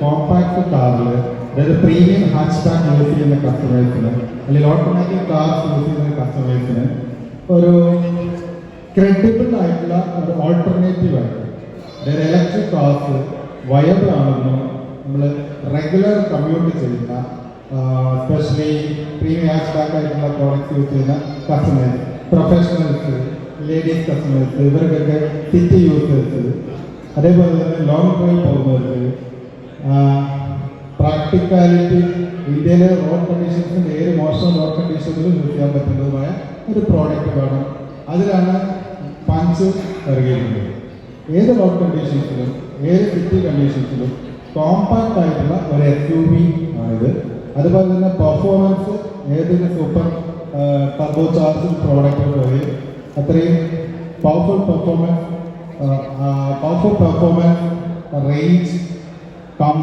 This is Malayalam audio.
കോമ്പാക്ട് കാറിൽ അതായത് പ്രീമിയം ഹാച്ച് ബാക്ക് യൂസ് ചെയ്യുന്ന കസ്റ്റമേഴ്സിന് അല്ലെങ്കിൽ ഓട്ടോമാറ്റിക് കാർസ് യൂസ് ചെയ്യുന്ന കസ്റ്റമേഴ്സിന് ഒരു ക്രെഡിബിൾ ആയിട്ടുള്ള ഒരു ഓൾട്ടർനേറ്റീവ് ആയിട്ട് അതായത് ഇലക്ട്രിക് കാർസ് വയബിൾ ആണെന്നും നമ്മൾ റെഗുലർ കമ്മ്യൂട്ട് ചെയ്യുന്ന സ്പെഷ്യലി പ്രീമിയം ഹാച്ച് ബാക്ക് ആയിട്ടുള്ള പ്രോഡക്റ്റ്സ് യൂസ് ചെയ്യുന്ന കസ്റ്റമേഴ്സ് പ്രൊഫഷണൽസ് ലേഡീസ് കസ്റ്റമേഴ്സ് ഇവർക്കൊക്കെ സിറ്റി യൂസേഴ്സ് അതേപോലെ തന്നെ ലോങ് ഡ്രൈവ് പോകുന്നവർക്ക് പ്രാക്ടിക്കാലിറ്റി ഇന്ത്യയിലെ റോഡ് കണ്ടീഷൻസിന്റെ ഏത് മോശം റോഡ് കണ്ടീഷൻസിലും യൂസ് ചെയ്യാൻ പറ്റുന്നതുമായ ഒരു പ്രോഡക്റ്റ് വേണം. അതിലാണ് പഞ്ച് ഇറങ്ങിയിട്ടുള്ളത് ഏത് റോഡ് കണ്ടീഷൻസിലും ഏത് സിറ്റി കണ്ടീഷൻസിലും കോമ്പാക്റ്റ് ആയിട്ടുള്ള ഒരു എസ് യു വി ആണിത്. അതുപോലെ തന്നെ പെർഫോമൻസ് ഏതൊരു സൂപ്പർ ടർബോ ചാർജ് പ്രോഡക്റ്റ് പോലെ അത്രയും powerful performance powerful performance range কম